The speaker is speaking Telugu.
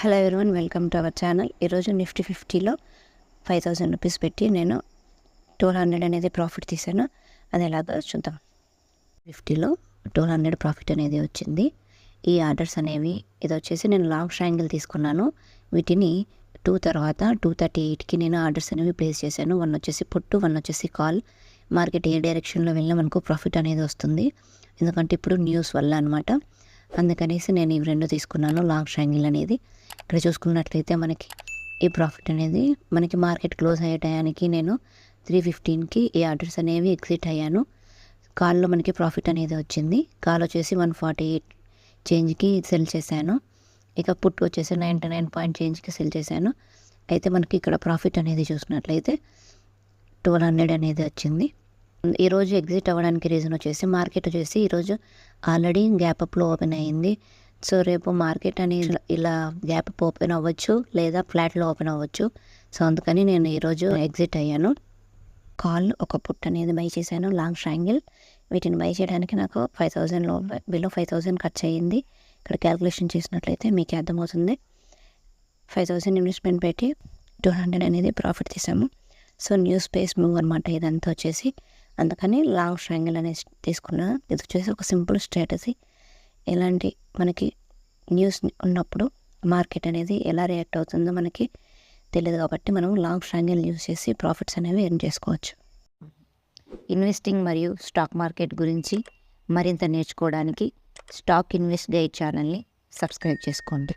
Hello everyone welcome to our channel ఈరోజు నిఫ్టీ ఫిఫ్టీలో ఫైవ్ థౌజండ్ రూపీస్ పెట్టి నేను ట్వెల్వ్ హండ్రెడ్ అనేది ప్రాఫిట్ తీసాను అది ఎలాగో చూద్దాం. ఫిఫ్టీలో ట్వెల్వ్ హండ్రెడ్ ప్రాఫిట్ అనేది వచ్చింది. ఈ ఆర్డర్స్ అనేవి ఇది వచ్చేసి నేను లాంగ్ ట్రయాంగిల్ తీసుకున్నాను. వీటిని టూ తర్వాత టూ థర్టీ ఎయిట్కి నేను ఆర్డర్స్ అనేవి ప్లేస్ చేశాను. వన్ వచ్చేసి పొట్టు వన్ వచ్చేసి కాల్ మార్కెట్ ఏ డైరెక్షన్లో వెళ్ళినా మనకు ప్రాఫిట్ అనేది వస్తుంది. ఎందుకంటే ఇప్పుడు న్యూస్ వల్ల అనమాట అందుకనేసి నేను ఇవి రెండు తీసుకున్నాను లాంగ్ ట్రయాంగిల్ అనేది. ఇక్కడ చూసుకున్నట్లయితే మనకి ఈ ప్రాఫిట్ అనేది మనకి మార్కెట్ క్లోజ్ అయ్యే టయానికి నేను త్రీ ఫిఫ్టీన్కి ఈ ఆర్డర్స్ అనేవి ఎగ్జిట్ అయ్యాను. కాల్లో మనకి ప్రాఫిట్ అనేది వచ్చింది. కాల్ వచ్చేసి వన్ ఫార్టీ ఎయిట్ చేంజ్కి సెల్ చేశాను. ఇక పుట్టు వచ్చేసి నైంటీ నైన్ పాయింట్ చేంజ్కి సెల్ చేశాను. అయితే మనకి ఇక్కడ ప్రాఫిట్ అనేది చూసినట్లయితే ట్వెల్వ్ హండ్రెడ్ అనేది వచ్చింది. ఈరోజు ఎగ్జిట్ అవ్వడానికి రీజన్ వచ్చేసి మార్కెట్ వచ్చేసి ఈరోజు ఆల్రెడీ గ్యాప్ అప్లో ఓపెన్ అయ్యింది సో రేపు మార్కెట్ అనేది ఇలా గ్యాప్ అప్ ఓపెన్ అవ్వచ్చు లేదా ఫ్లాట్లో ఓపెన్ అవ్వచ్చు. సో అందుకని నేను ఈరోజు ఎగ్జిట్ అయ్యాను. కాల్ ఒక పుట్ అనేది బై చేశాను లాంగ్ ట్రయాంగిల్ వీటిని బై చేయడానికి నాకు ఫైవ్ థౌజండ్లో బిలో ఫైవ్ థౌజండ్ ఖర్చు అయ్యింది. ఇక్కడ క్యాలిక్యులేషన్ చేసినట్లయితే మీకు అర్థమవుతుంది. ఫైవ్ థౌజండ్ ఇన్వెస్ట్మెంట్ పెట్టి టూ హండ్రెడ్ అనేది ప్రాఫిట్ తీసాము. సో న్యూస్ స్పేస్ మూవ్ అనమాట ఇదంతా వచ్చేసి. అందుకని లాంగ్ ట్రయాంగిల్ అనేది తీసుకున్నా. ఇది వచ్చేసి ఒక సింపుల్ స్ట్రాటజీ. ఎలాంటి మనకి న్యూస్ ఉన్నప్పుడు మార్కెట్ అనేది ఎలా రియాక్ట్ అవుతుందో మనకి తెలియదు కాబట్టి మనం లాంగ్ ట్రయాంగిల్ యూస్ చేసి ప్రాఫిట్స్ అనేవి ఎర్న్ చేసుకోవచ్చు. ఇన్వెస్టింగ్ మరియు స్టాక్ మార్కెట్ గురించి మరింత నేర్చుకోవడానికి స్టాక్ ఇన్వెస్ట్ గైడ్ ఛానల్ని సబ్స్క్రైబ్ చేసుకోండి.